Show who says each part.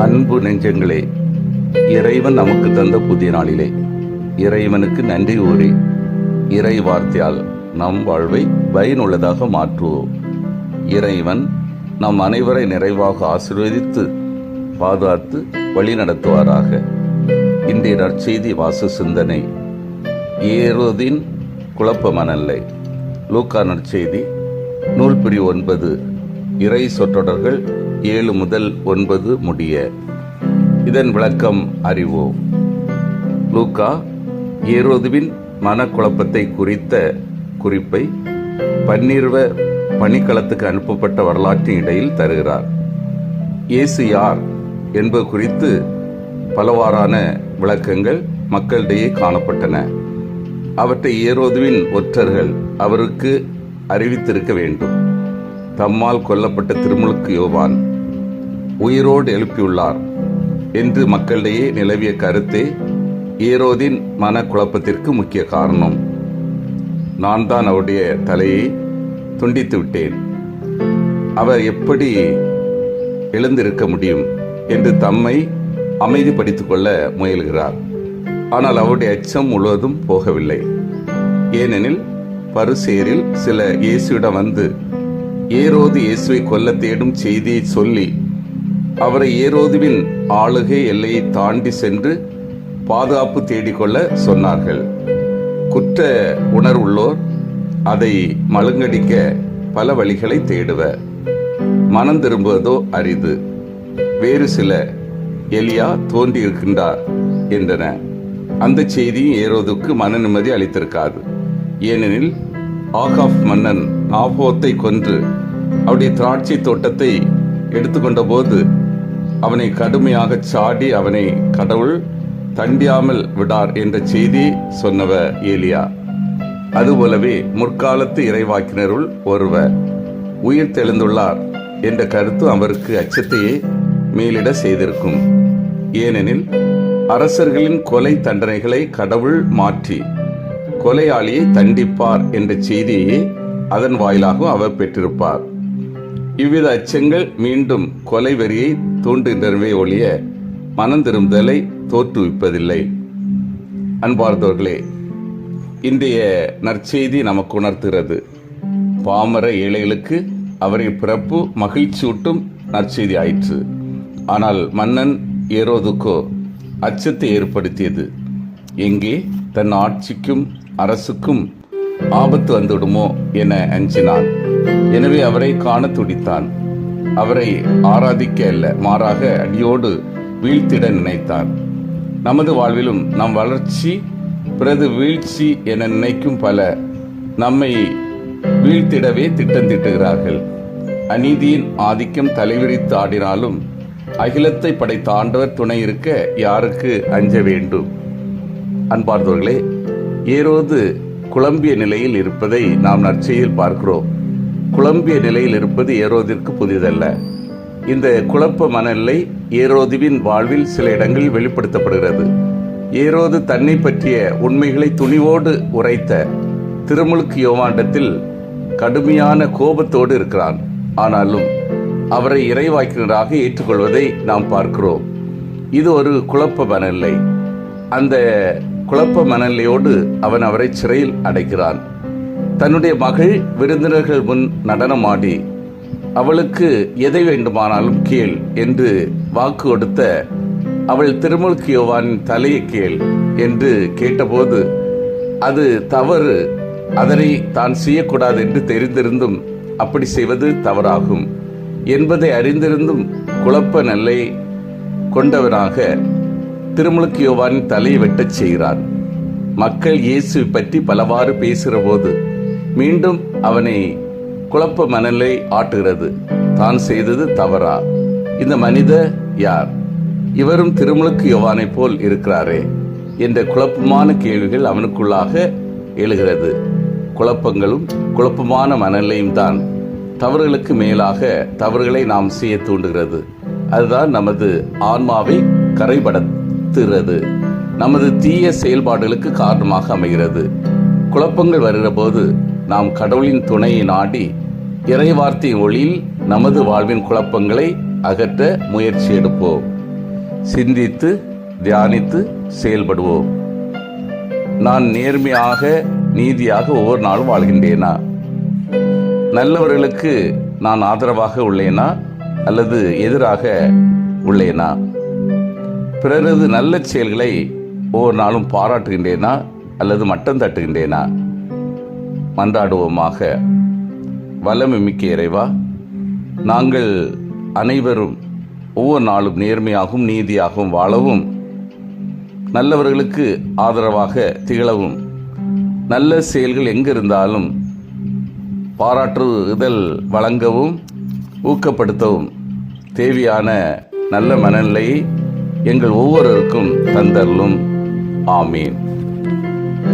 Speaker 1: அன்பு நெஞ்சங்களே இறைவன் நமக்கு தந்த புதிய நாளிலே. இறைவனுக்கு நன்றி கூறி இறை வார்த்தையால் நம் வாழ்வை பயனுள்ளதாக மாற்றுவோம். இறைவன் நம் அனைவரை நிறைவாக ஆசீர்வதித்து பாதுகாத்து வழி நடத்துவாராக. இன்றைய நற்செய்தி வாச சிந்தனை ஏரோதின் குழப்பமனல்லை. லூக்கா நற்செய்தி நூல் ஒன்பது இறை சொற்றொடர்கள் ஏழு முதல் ஒன்பது முடிய. இதன் விளக்கம் அறிவோம். லூக்கா ஏரோதுவின் மனக்குழப்பத்தை குறித்த குறிப்பை பன்னிருவ பணிக்களத்துக்கு அனுப்பப்பட்ட வரலாற்றின் இடையில் தருகிறார். இயேசு யார் என்பது குறித்து பலவாறான விளக்கங்கள் மக்களிடையே காணப்பட்டன. அவற்றை ஏரோதுவின் ஒற்றர்கள் அவருக்கு அறிவித்திருக்க வேண்டும். தம்மால் கொல்லப்பட்ட திருமுழுக்கு யோவான் உயிரோடு எழுப்பியுள்ளார். என்று மக்களிடையே நிலவிய கருத்தே ஏரோதின் மனக்குழப்பத்திற்கு முக்கிய காரணம். நான் தான் அவருடைய தலையை துண்டித்து விட்டேன். அவர் எப்படி எழுந்திருக்க முடியும் என்று தம்மை அமைதிப்படுத்திக் கொள்ள முயல்கிறார். ஆனால் அவருடைய அச்சம் முழுவதும் போகவில்லை. ஏனெனில் பருசேரில் சில இயேசுவிடம் வந்து ஏரோது இயேசுவை கொல்ல தேடும் செய்தியை சொல்லி அவரை ஏரோதுவின் ஆளுகை எல்லையை தாண்டி சென்று பாதுகாப்பு தேடிக்கொள்ள சொன்னார்கள். குற்ற உணர்வுள்ளோர் அதை மழுங்கடிக்க பல வழிகளை தேடுவர் மனம் திரும்புவதோ அரிது. வேறு சில எலியா தோன்றியிருக்கின்றார் என்றன. அந்த செய்தியும் ஏரோதுக்கு மன நிம்மதி அளித்திருக்காது. ஏனெனில் ஆகாஃப் மன்னன் ஆபோத்தை கொன்று அவருடைய திராட்சை தோட்டத்தை எடுத்துக்கொண்ட போது அவனை கடுமையாக சாடி அவனை கடவுள் தண்டியாமல் விடார் என்ற செய்தி சொன்னவர் ஏலியா. அதுபோலவே முற்காலத்து இறைவாக்கினருள் ஒருவர் உயிர் தெளிந்துள்ளார் என்ற கருத்து அவருக்கு அச்சத்தையே மேலிட செய்திருக்கும். ஏனெனில் அரசர்களின் கொலை தண்டனைகளை கடவுள் மாற்றி கொலையாளியை தண்டிப்பார் என்ற செய்தியை அதன் வாயிலாகவும் அவர் பெற்றிருப்பார். இவ்வித அச்சங்கள் மீண்டும் கொலை வரியை தூண்டுகின்றனவே ஒழிய மனம் திரும்புதலை தோற்றுவிப்பதில்லை. அன்பார்ந்தவர்களே இன்றைய நற்செய்தி நமக்கு உணர்த்துகிறது. பாமர ஏழைகளுக்கு அவரின் பிறப்பு மகிழ்ச்சியூட்டும் நற்செய்தி ஆயிற்று. ஆனால் மன்னன் ஏரோதுக்கோ அச்சத்தை ஏற்படுத்தியது. எங்கே தன் ஆட்சிக்கும் அரசுக்கும் ஆபத்து வந்துவிடுமோ என அஞ்சினான். எனவே அவரை காண துடித்தான். அவரை ஆராதிக்க அல்ல மாறாக அடியோடு வீழ்த்திட நினைத்தான். நமது வாழ்விலும் நம் வளர்ச்சி பிறகு வீழ்ச்சி என நினைக்கும் பல நம்மை வீழ்த்திடவே திட்டம் திட்டுகிறார்கள். அநீதியின் ஆதிக்கம் தலைவிரித்து ஆடினாலும் அகிலத்தை படைத்த ஆண்டவர் துணை இருக்க யாருக்கு அஞ்ச வேண்டும்? அன்பார்ந்தவர்களே ஏரோது குழம்பிய நிலையில் இருப்பதை நாம் நற்செய்தியில் பார்க்கிறோம். குழம்பிய நிலையில் இருப்பது ஏரோதிற்கு புதிதல்ல. இந்த குழப்ப மனநிலை ஏரோதுவின் வாழ்வில் சில இடங்களில் வெளிப்படுத்தப்படுகிறது. ஏரோது தன்னை பற்றிய உண்மைகளை துணிவோடு உரைத்த திருமுழுக்கு யோமாண்டத்தில் கடுமையான கோபத்தோடு இருக்கிறான். ஆனாலும் அவரை இறைவாக்கினராக ஏற்றுக்கொள்வதை நாம் பார்க்கிறோம். இது ஒரு குழப்ப மனநிலை. அந்த குழப்ப மனநிலையோடு அவன் அவரை சிறையில் அடைக்கிறான். தன்னுடைய மகள் விருந்தினர்கள் முன் நடனமாடி அவளுக்கு எதை வேண்டுமானாலும் கேள் என்று வாக்கு கொடுத்த அவள் திருமுழுக்கு யோவானின் தலையை கேள் என்று கேட்டபோது அது தவறு அதனை தான் செய்யக்கூடாது என்று தெரிந்திருந்தும் அப்படி செய்வது தவறாகும் என்பதை அறிந்திருந்தும் குழப்ப நெல்லை கொண்டவனாக திருமுழுக்கு யோவானின் தலையை வெட்டச் செய்கிறான். மக்கள் இயேசு பற்றி பலவாறு பேசுகிற போது மீண்டும் அவனை குழப்ப மனநிலை ஆட்டுகிறது. தான் செய்தது தவறா? இந்த மனித யார்? இவரும் திருமுழுக்கு யோவானை போல் இருக்கிறாரே என்ற குழப்பமான கேள்விகள் அவனுக்குள்ளாக எழுகிறது. குழப்பங்களும் குழப்பமான மனநிலையும் தான் தவறுகளுக்கு மேலாக தவறுகளை நாம் செய்ய தூண்டுகிறது. அதுதான் நமது ஆன்மாவை கரைபடுத்துகிறது. நமது தீய செயல்பாடுகளுக்கு காரணமாக அமைகிறது. குழப்பங்கள் வருகிற போது நாம் கடவுளின் துணையை நாடி இறைவார்த்தை ஒளியில் நமது வாழ்வின் குழப்பங்களை அகற்ற முயற்சி எடுப்போம். சிந்தித்து தியானித்து செயல்படுவோம். நான் நேர்மையாக நீதியாக ஒவ்வொரு நாளும் வாழ்கின்றேனா? நல்லவர்களுக்கு நான் ஆதரவாக உள்ளேனா? அல்லது எதிராக உள்ளேனா? பிறரது நல்ல செயல்களை ஒவ்வொரு நாளும் பாராட்டுகின்றேனா? அல்லது மட்டம் தட்டுகின்றேனா? மன்றாடுவோமாக. வல்லமை மிக்க இறைவா நாங்கள் அனைவரும் ஒவ்வொரு நாளும் நேர்மையாகவும் நீதியாகவும் வாழவும் நல்லவர்களுக்கு ஆதரவாக திகழவும் நல்ல செயல்கள் எங்கிருந்தாலும் பாராட்டுதல் வழங்கவும் ஊக்கப்படுத்தவும் தேவையான நல்ல மனநிலையை எங்கள் ஒவ்வொருவருக்கும் தந்தரலும் ஆமீன்.